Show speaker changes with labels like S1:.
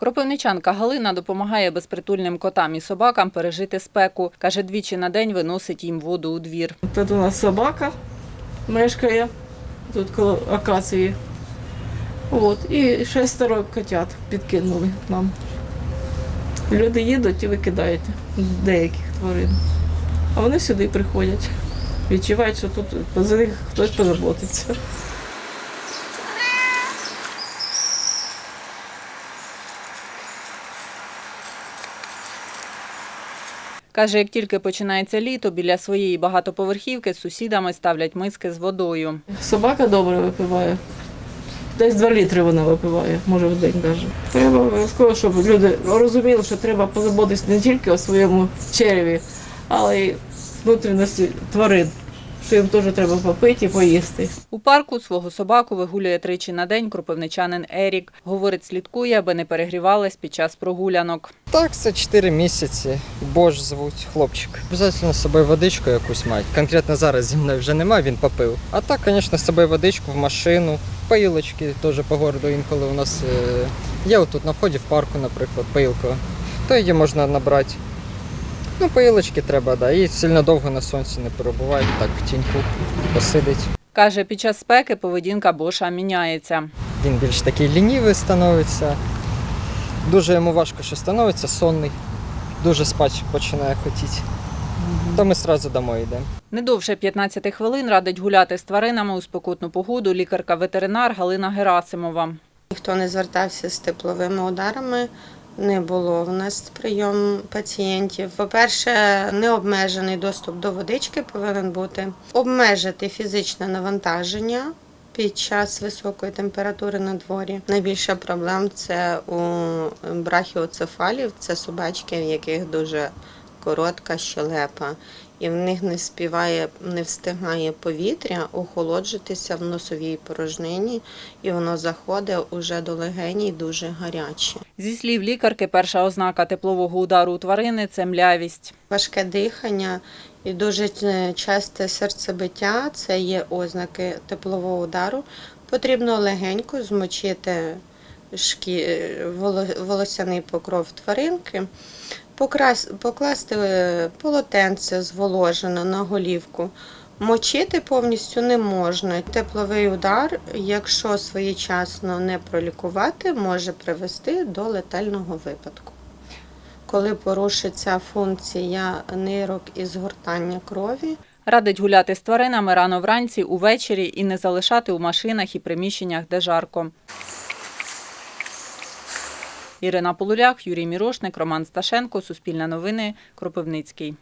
S1: Кропивничанка Галина допомагає безпритульним котам і собакам пережити спеку. Каже, двічі на день виносить їм воду у двір.
S2: Тут у нас собака мешкає, тут коло акації. От, і шестеро котят підкинули нам. Люди їдуть і викидають деяких тварин. А вони сюди приходять. Відчувають, що тут за них хтось позаботиться.
S1: Каже, як тільки починається літо, біля своєї багатоповерхівки з сусідами ставлять миски з водою.
S2: Собака добре випиває. Десь 2 літри вона випиває, може в день навіть. Треба обов'язково, щоб люди розуміли, що треба позаботитися не тільки о своєму череві, але й внутрішності тварин. Що їм теж треба попити і поїсти.
S1: У парку свого собаку вигулює тричі на день кропивничанин Ерік. Говорить, слідкує, аби не перегрівалась під час прогулянок.
S3: Так, це 4 місяці. Бош звуть хлопчик. Обов'язково з собою водичку якусь мають. Конкретно зараз зі мною вже немає, він попив. А так, звісно, з собою водичку в машину, паїлочки теж по городу інколи у нас е, є отут на вході в парку, наприклад, паїлка. То її можна набрати. Ну, паїлочки треба, да. І сильно довго на сонці не перебуває, так в тіньку посидить.
S1: Каже, під час спеки поведінка Боша міняється.
S3: Він більш такий лінівий становиться. Дуже йому важко, що становиться, сонний. Дуже спати починає хотіти. То ми одразу домой йдемо.
S1: Не довше 15 хвилин радить гуляти з тваринами у спекотну погоду лікарка-ветеринар Галина Герасимова.
S4: Ніхто не звертався з тепловими ударами. Не було в нас прийом пацієнтів. По-перше, необмежений доступ до водички повинен бути. Обмежити фізичне навантаження під час високої температури на дворі. Найбільша проблем це у брахіоцефалів, це собачки, в яких дуже коротка щелепа, і в них не співає, не встигає повітря охолоджитися в носовій порожнині, і воно заходить уже до легеній дуже гаряче.
S1: Зі слів лікарки, перша ознака теплового удару у тварини це млявість.
S4: Важке дихання і дуже е, часте серцебиття це є ознаки теплового удару. Потрібно легенько змочити шкі... е, волосяний покров тваринки. Покласти е, полотенце зволожене на голівку. Мочити повністю не можна. Тепловий удар, якщо своєчасно не пролікувати, може привести до летального випадку. Коли порушиться функція нирок і згортання крові,
S1: Радить гуляти з тваринами рано вранці, увечері і не залишати у машинах і приміщеннях, де жарко. Ірина Полулях, Юрій Мірошник, Роман Сташенко, Суспільне новини, Кропивницький.